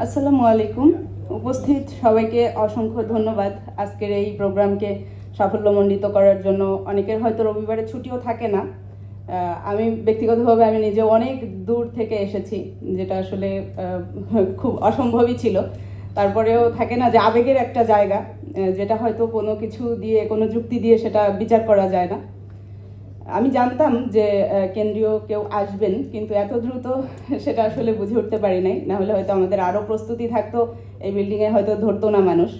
আসসালামু আলাইকুম। উপস্থিত সবাইকে অসংখ্য ধন্যবাদ আজকের এই প্রোগ্রামকে সাফল্যমণ্ডিত করার জন্য। অনেকের হয়তো রবিবারে ছুটিও থাকে না। আমি ব্যক্তিগতভাবে আমি নিজে অনেক দূর থেকে এসেছি, যেটা আসলে খুব অসম্ভবই ছিল। তারপরেও থাকে না যে আবেগের একটা জায়গা যেটা হয়তো কোনো কিছু দিয়ে, কোনো যুক্তি দিয়ে সেটা বিচার করা যায় না। আমি জানতাম যে কেন্দ্রীয় কেউ আসবেন কিন্তু এত দ্রুত সেটা আসলে বুঝে উঠতে পারি নাই। না হলে হয়তো আমাদের আরও প্রস্তুতি থাকতো এই বিল্ডিংয়ে হয়তো ধরতো না মানুষ।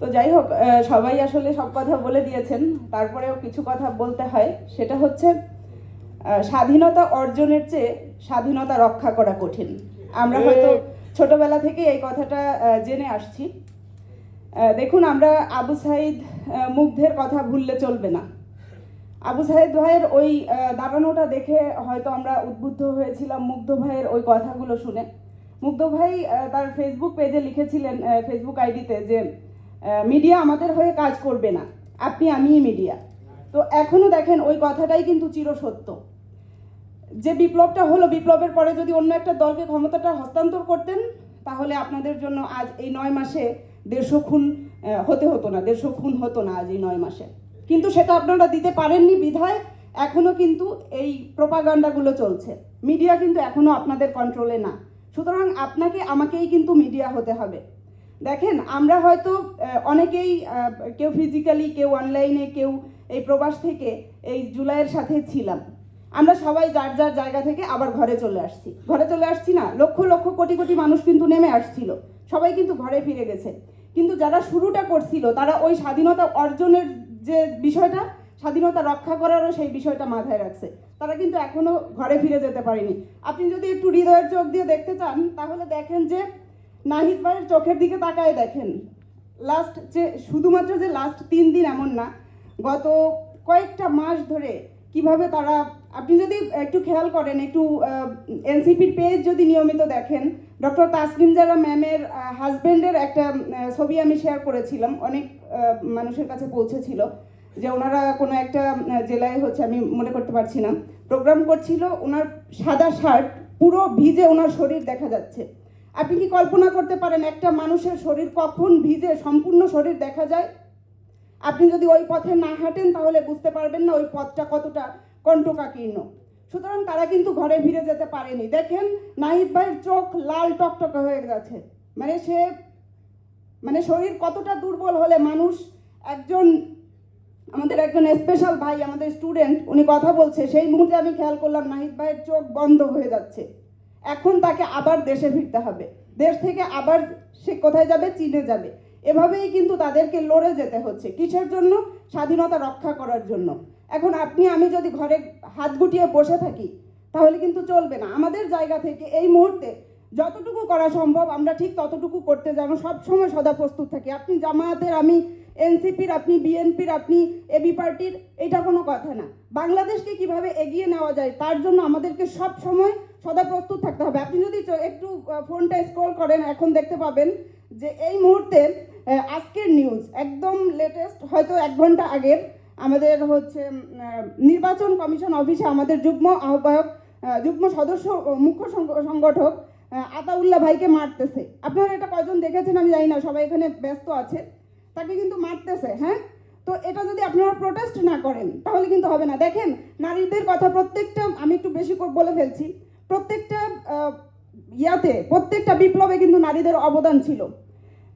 তো যাই হোক সবাই আসলে সব কথা বলে দিয়েছেন। তারপরেও কিছু কথা বলতে হয়। সেটা হচ্ছে স্বাধীনতা অর্জনের চেয়ে স্বাধীনতা রক্ষা করা কঠিন। আমরা হয়তো ছোটবেলা থেকে এই কথাটা জেনে আসছি। দেখুন আমরা আবু সাইদ মুগ্ধের কথা ভুললে চলবে না। আবু সাহেদ ভাইয়ের ওই দাঁড়ানোটা দেখে হয়তো আমরা উদ্বুদ্ধ হয়েছিলাম মুগ্ধ ভাইয়ের ওই কথাগুলো শুনে। মুগ্ধ ভাই তার ফেসবুক পেজে লিখেছিলেন ফেসবুক আইডিতে যে মিডিয়া আমাদের হয়ে কাজ করবে না। আপনি, আমিই মিডিয়া। তো এখনও দেখেন ওই কথাটাই কিন্তু চিরসত্য। যে বিপ্লবটা হলো, বিপ্লবের পরে যদি অন্য একটা দলকে ক্ষমতাটা হস্তান্তর করতেন, তাহলে আপনাদের জন্য আজ এই নয় মাসে দেড়শো খুন হতে হতো না, দেড়শো খুন হতো না আজ এই নয় মাসে। কিন্তু সেটা আপনারা দিতে পারেননি বিধায়, এখনও কিন্তু এই প্রপাগান্ডাগুলো চলছে। মিডিয়া কিন্তু এখনও আপনাদের কন্ট্রোলে না। সুতরাং আপনাকে, আমাকেই কিন্তু মিডিয়া হতে হবে। দেখেন, আমরা হয়তো অনেকেই কেউ ফিজিক্যালি কেউ অনলাইনে কেউ এই প্রবাস থেকে এই জুলাইয়ের সাথে ছিলাম। আমরা সবাই যার যার জায়গা থেকে আবার ঘরে চলে আসছি। ঘরে চলে আসছি না, লক্ষ লক্ষ কোটি কোটি মানুষ কিন্তু নেমে আসছিল। সবাই কিন্তু ঘরে ফিরে গেছে। কিন্তু যারা শুরুটা করছিল, তারা ওই স্বাধীনতা অর্জনের যে বিষয়টা স্বাধীনতা রক্ষা করারও সেই বিষয়টা মাথায় রাখছে। তারা কিন্তু এখনও ঘরে ফিরে যেতে পারেনি। আপনি যদি একটু হৃদয়ের চোখ দিয়ে দেখতে চান, তাহলে দেখেন যে নাহিদ ভাইয়ের চোখের দিকে তাকায় দেখেন। লাস্ট যে, শুধুমাত্র যে লাস্ট তিন দিন এমন না, গত কয়েকটা মাস ধরে কীভাবে তারা, আপনি যদি একটু খেয়াল করেন, একটু এনসিপির পেজ যদি নিয়মিত দেখেন, ডক্টর তাসলিম জারা ম্যামের হাজব্যান্ডের একটা ছবি আমি শেয়ার করেছিলাম, অনেক মানুষের কাছে পৌঁছেছিল যে ওনারা কোনো একটা জেলায় হচ্ছে, আমি মনে করতে পারছি না প্রোগ্রাম করছিল, ওনার সাদা শার্ট পুরো ভিজে ওনার শরীর দেখা যাচ্ছে। আপনি কি কল্পনা করতে পারেন, একটা মানুষের শরীর কখন ভিজে, সম্পূর্ণ শরীর দেখা যায়? আপনি যদি ওই পথে না হাঁটেন, তাহলে বুঝতে পারবেন না ওই পথটা কতটা কণ্ঠকাকীর্ণ। সুতরাং তারা কিন্তু ঘরে ফিরে যেতে পারেনি। দেখেন, নাহিদ ভাইয়ের চোখ লাল টকটকে হয়ে গেছে। মানে সে মানে শরীর কতটা দুর্বল হলে মানুষ একজন, আমাদের একজন স্পেশাল ভাই, আমাদের স্টুডেন্ট উনি কথা বলছে, সেই মুহূর্তে আমি খেয়াল করলাম নাহিদ ভাইয়ের চোখ বন্ধ হয়ে যাচ্ছে। এখন তাকে আবার দেশে ফিরতে হবে। দেশ থেকে আবার সে কোথায় যাবে? চীনে যাবে। এভাবেই কিন্তু তাদেরকে লড়ে যেতে হচ্ছে। কিসের জন্য? স্বাধীনতা রক্ষা করার জন্য। এখন আপনি, আমি যদি ঘরে হাত গুটিয়ে বসে থাকি, তাহলে কিন্তু চলবে না। আমাদের জায়গা থেকে এই মুহূর্তে যতটুকু করা সম্ভব, আমরা ঠিক ততটুকু করতে যেন সবসময় সদা প্রস্তুত থাকি। আপনি জামায়াতের, আমি এনসিপির, আপনি বিএনপির, আপনি এবি পার্টির, এটা কোনো কথা না। বাংলাদেশকে কীভাবে এগিয়ে নেওয়া যায়, তার জন্য আমাদেরকে সব সময় সদা প্রস্তুত থাকতে হবে। আপনি যদি একটু ফোনটা স্ক্রল করেন, এখন দেখতে পাবেন যে এই মুহূর্তে আজকের নিউজ একদম লেটেস্ট হয়তো এক ঘণ্টা আগের, আমাদের হচ্ছে নির্বাচন কমিশন অফিসে আমাদের যুগ্ম আহ্বায়ক যুগ্ম সদস্য মুখ্য সংগ- সংগঠক আতাউল্লাহ ভাইকে মারতেছে। আপনারা এটা কয়জন দেখেছেন আমি জানি না, সবাই এখানে ব্যস্ত আছে। তাকে কিন্তু মারতেছে হ্যাঁ? তো এটা যদি আপনারা প্রোটেস্ট না করেন, তাহলে কিন্তু হবে না। দেখেন, নারীদের কথা প্রত্যেকটা, আমি একটু বেশি বলে ফেলছি, প্রত্যেকটা ইয়াতে, প্রত্যেকটা বিপ্লবে কিন্তু নারীদের অবদান ছিল।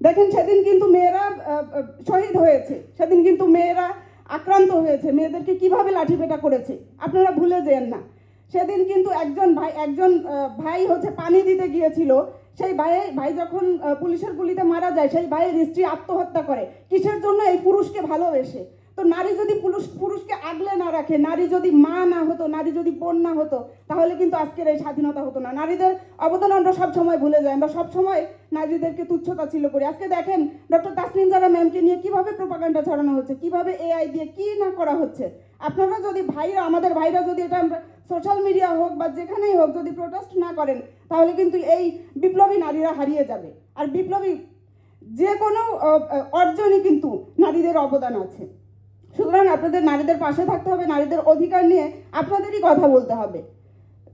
দেখেন সেদিন কিন্তু মেয়েরা শহীদ হয়েছে। সেদিন কিন্তু মেয়েরা আক্রান্ত হয়েছে। মেয়েদেরকে কীভাবে লাঠিপেটা করেছে? আপনারা ভুলে যেন না। সেদিন কিন্তু একজন ভাই একজন ভাই হচ্ছে পানি দিতে গিয়েছিল। সেই ভাই ভাই যখন পুলিশের গুলিতে মারা যায়, সেই ভাইয়ের স্ত্রী আত্মহত্যা করে। কিসের জন্য এই পুরুষকে ভালোবেসে? তো নারী যদি পুরুষ, পুরুষকে রাখে। নারী যদি মা না হতো, নারী যদি বোন না হতো, তাহলে কিন্তু আজকের এই স্বাধীনতা হতো না। নারীদের অবদান আমরা সবসময় ভুলে যাই। আমরা সবসময় নারীদেরকে তুচ্ছতা ছিল করি। আজকে দেখেন, ডক্টর তাসলিম জারা ম্যামকে নিয়ে কীভাবে প্রোপাগান্ডা ছড়ানো হচ্ছে, কীভাবে এআই দিয়ে কি না করা হচ্ছে। আপনারা যদি ভাইরা, আমাদের ভাইরা যদি এটা আমরা সোশ্যাল মিডিয়া হোক বা যেখানেই হোক যদি প্রোটেস্ট না করেন, তাহলে কিন্তু এই বিপ্লবী নারীরা হারিয়ে যাবে। আর বিপ্লবী যে কোনো অর্জনই কিন্তু নারীদের অবদান আছে। সুতরাং আপনাদের নারীদের পাশে থাকতে হবে, নারীদের অধিকার নিয়ে আপনাদেরই কথা বলতে হবে।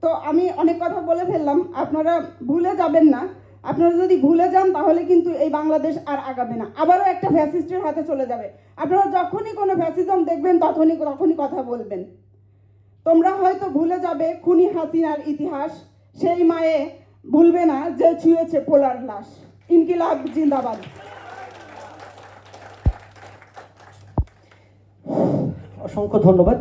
তো আমি অনেক কথা বলে ফেললাম, আপনারা ভুলে যাবেন না। আপনারা যদি ভুলে যান, তাহলে কিন্তু এই বাংলাদেশ আর আগাবে না। আবারও একটা ফ্যাসিস্টের হাতে চলে যাবে। আপনারা যখনই কোনো ফ্যাসিজম দেখবেন, তখনই তখনই কথা বলবেন। তোমরা হয়তো ভুলে যাবে খুনি হাসিনার ইতিহাস। সেই মায়ে ভুলবে না যে ছুঁয়েছে পোলার লাশ। ইনকিলাব জিন্দাবাদ। অসংখ্য ধন্যবাদ।